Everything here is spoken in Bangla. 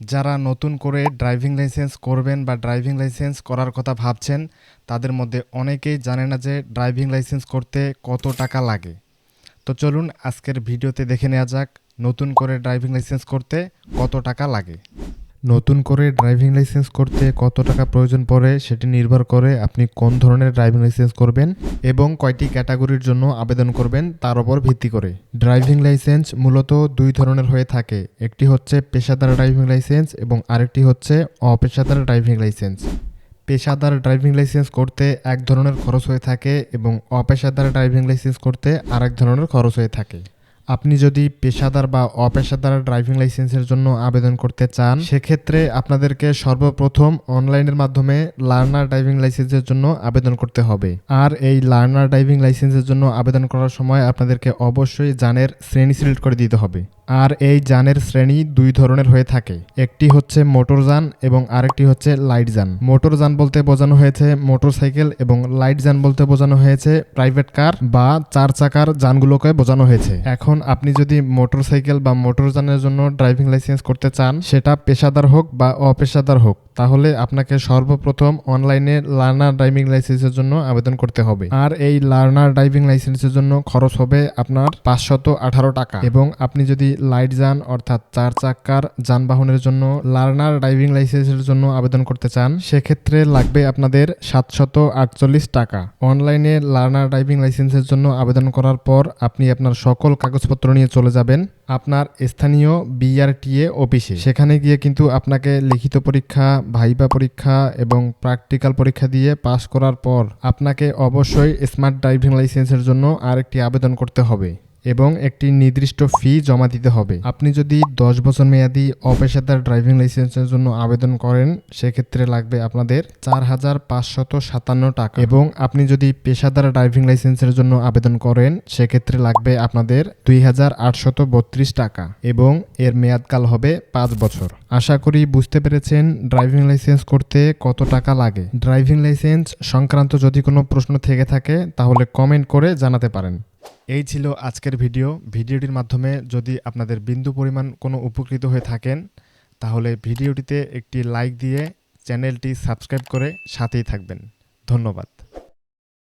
যারা নতুন করে ড্রাইভিং লাইসেন্স করবেন বা ড্রাইভিং লাইসেন্স করার কথা ভাবছেন, তাদের মধ্যে অনেকেই জানে না যে ড্রাইভিং লাইসেন্স করতে কত টাকা লাগে। তো চলুন আজকের ভিডিওতে দেখে নেওয়া যাক, নতুন করে ড্রাইভিং লাইসেন্স করতে কত টাকা লাগে। নতুন করে ড্রাইভিং লাইসেন্স করতে কত টাকা প্রয়োজন পড়ে সেটি নির্ভর করে আপনি কোন ধরনের ড্রাইভিং লাইসেন্স করবেন এবং কয়টি ক্যাটাগরির জন্য আবেদন করবেন তার উপর ভিত্তি করে। ড্রাইভিং লাইসেন্স মূলত দুই ধরনের হয়ে থাকে, একটি হচ্ছে পেশাদার ড্রাইভিং লাইসেন্স এবং আরেকটি হচ্ছে অপেশাদার ড্রাইভিং লাইসেন্স পেশাদার ড্রাইভিং লাইসেন্স করতে এক ধরনের খরচ হয়ে থাকে এবং অপেশাদার ড্রাইভিং লাইসেন্স করতে আরেক ধরনের খরচ হয়ে থাকে। আপনি যদি পেশাদার বা অপেশাদার ড্রাইভিং লাইসেন্সের জন্য আবেদন করতে চান, সেক্ষেত্রে আপনাদেরকে সর্বপ্রথম অনলাইনের মাধ্যমে লার্নার ড্রাইভিং লাইসেন্সের জন্য আবেদন করতে হবে। আর এই লার্নার ড্রাইভিং লাইসেন্সের জন্য আবেদন করার সময় আপনাদেরকে অবশ্যই যানের শ্রেণি সিলেক্ট করে দিতে হবে। আর এই যানের শ্রেণি দুই ধরনের হয়ে থাকে। একটি হচ্ছে মোটর যান এবং আরেকটি হচ্ছে লাইট যান। মোটর যান বলতে বোঝানো হয়েছে মোটর সাইকেল এবং লাইট যান বলতে বোঝানো হয়েছে প্রাইভেট কার বা চার চাকার যানগুলোকে বোঝানো হয়েছে। এখন আপনি যদি মোটর সাইকেল বা মোটর যানের জন্য ড্রাইভিং লাইসেন্স করতে চান, সেটা পেশাদার হোক বা অপেশাদার হোক, তাহলে আপনাকে সর্বপ্রথম অনলাইনে লার্নার ড্রাইভিং লাইসেন্সের জন্য আবেদন করতে হবে। আর এই লার্নার ড্রাইভিং লাইসেন্সের জন্য খরচ হবে আপনার পাঁচশত আঠারো টাকা। এবং আপনি যদি লাইট যান, অর্থাৎ চার চাকার যানবাহনের জন্য লার্নার ড্রাইভিং লাইসেন্সের জন্য আবেদন করতে চান, সেক্ষেত্রে লাগবে আপনাদের সাতশত আটচল্লিশ টাকা। অনলাইনে লার্নার ড্রাইভিং লাইসেন্সের জন্য আবেদন করার পর আপনি আপনার সকল কাগজপত্র নিয়ে চলে যাবেন আপনার স্থানীয় বিআরটিএ অফিসে। সেখানে গিয়ে কিন্তু আপনাকে লিখিত পরীক্ষা, ভাইবা পরীক্ষা এবং প্র্যাকটিক্যাল পরীক্ষা দিয়ে পাশ করার পর আপনাকে অবশ্যই স্মার্ট ড্রাইভিং লাইসেন্সের জন্য আরেকটি আবেদন করতে হবে। এবং একটি নির্দিষ্ট ফি জমা দিতে হবে। আপনি যদি দশ বছর মেয়াদি অপেশাদার ড্রাইভিং লাইসেন্সের জন্য আবেদন করেন, সেক্ষেত্রে লাগবে আপনাদের চার হাজার পাঁচশত সাতান্ন টাকা। এবং আপনি যদি পেশাদার ড্রাইভিং লাইসেন্সের জন্য আবেদন করেন, সেক্ষেত্রে লাগবে আপনাদের দুই হাজার আটশত বত্রিশ টাকা এবং এর মেয়াদকাল হবে পাঁচ বছর। আশা করি বুঝতে পেরেছেন ড্রাইভিং লাইসেন্স করতে কত টাকা লাগে। ড্রাইভিং লাইসেন্স সংক্রান্ত যদি কোনো প্রশ্ন থেকে থাকে, তাহলে কমেন্ট করে জানাতে পারেন। এই ছিল আজকের ভিডিও। ভিডিওটির মাধ্যমে যদি আপনাদের বিন্দু পরিমাণ কোনো উপকৃত হয়ে থাকেন, তাহলে ভিডিওটিতে একটি লাইক দিয়ে চ্যানেলটি সাবস্ক্রাইব করে সাথেই থাকবেন। ধন্যবাদ।